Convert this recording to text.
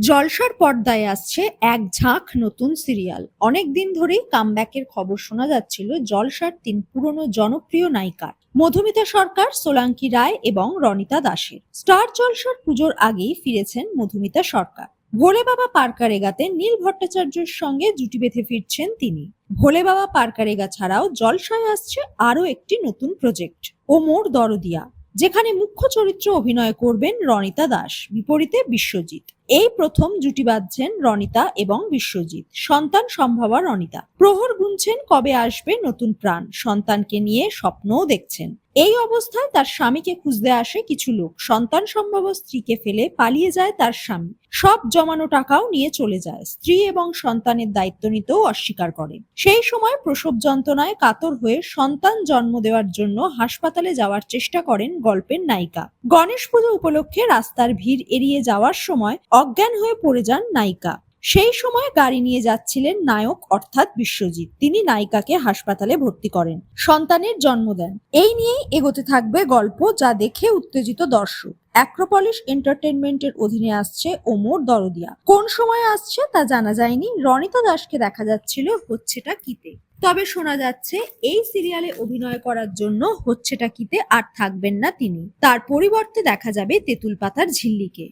জলসার পর্দায় আসছে এক ঝাঁক নতুন সিরিয়াল। অনেক দিন ধরেই কামব্যাকের খবর শোনা যাচ্ছিল জলসার তিন পুরনো জনপ্রিয় নায়িকার। মধুমিতা সরকার, সোলাঙ্কি রায় এবং রনিতা দাসের স্টার জলসার পুজোর আগেই ফিরেছেন মধুমিতা সরকার। ভোলে বাবা পার্কারেগাতে নীল ভট্টাচার্যের সঙ্গে জুটি বেঁধে ফিরছেন তিনি। ভোলে বাবা পার্কারেগা ছাড়াও জলসায় আসছে আরও একটি নতুন প্রজেক্ট, ওমর দরদিয়া। যেখানে মুখ্য চরিত্রে অভিনয় করবেন রনিতা দাস, বিপরীতে বিশ্বজিৎ। এই প্রথম জুটি বাঁধছেন রনিতা এবং বিশ্বজিৎ। সন্তান সম্ভাবা রনিতা প্রহর গুনছেন কবে আসবে নতুন প্রাণ। সন্তানকে নিয়ে স্বপ্নও দেখছেন। এই অবস্থায় তার স্বামীকে খুঁজতে আসে কিছু লোক। সন্তান সম্ভব স্ত্রীকে ফেলে পালিয়ে যায় তার স্বামী। সব জমানো টাকাও নিয়ে চলে যায়। স্ত্রী এবং সন্তানের দায়িত্ব নিতেও অস্বীকার করেন সেই সময় প্রসব যন্ত্রণায় কাতর হয়ে সন্তান জন্ম দেওয়ার জন্য হাসপাতালে যাওয়ার চেষ্টা করেন গল্পের নায়িকা। গণেশ পুজো উপলক্ষে রাস্তার ভিড় এড়িয়ে যাওয়ার সময় অজ্ঞান হয়ে পড়ে যান নায়িকা। সেই সময় গাড়ি নিয়ে যাচ্ছিলেন নায়ক অর্থাৎ বিশ্বজিৎ। তিনি নায়িকাকে হাসপাতালে ভর্তি করেন। সন্তানের জন্ম দেন। এই নিয়েই এগোতে থাকবে গল্প যা দেখে উত্তেজিত দর্শক। অ্যাক্রোপলিস এন্টারটেনমেন্টের অধীনে আসছে ওমর দরদিয়া। কোন সময় আসছে তা জানা যায়নি। রনিতা দাসকে দেখা যাচ্ছিল হচ্ছেটা কিতে। তবে শোনা যাচ্ছে, এই সিরিয়ালে অভিনয় করার জন্য হচ্ছেটা কিতে আর থাকবেন না তিনি। তার পরিবর্তে দেখা যাবে তেঁতুল পাতার ঝিল্লিকে।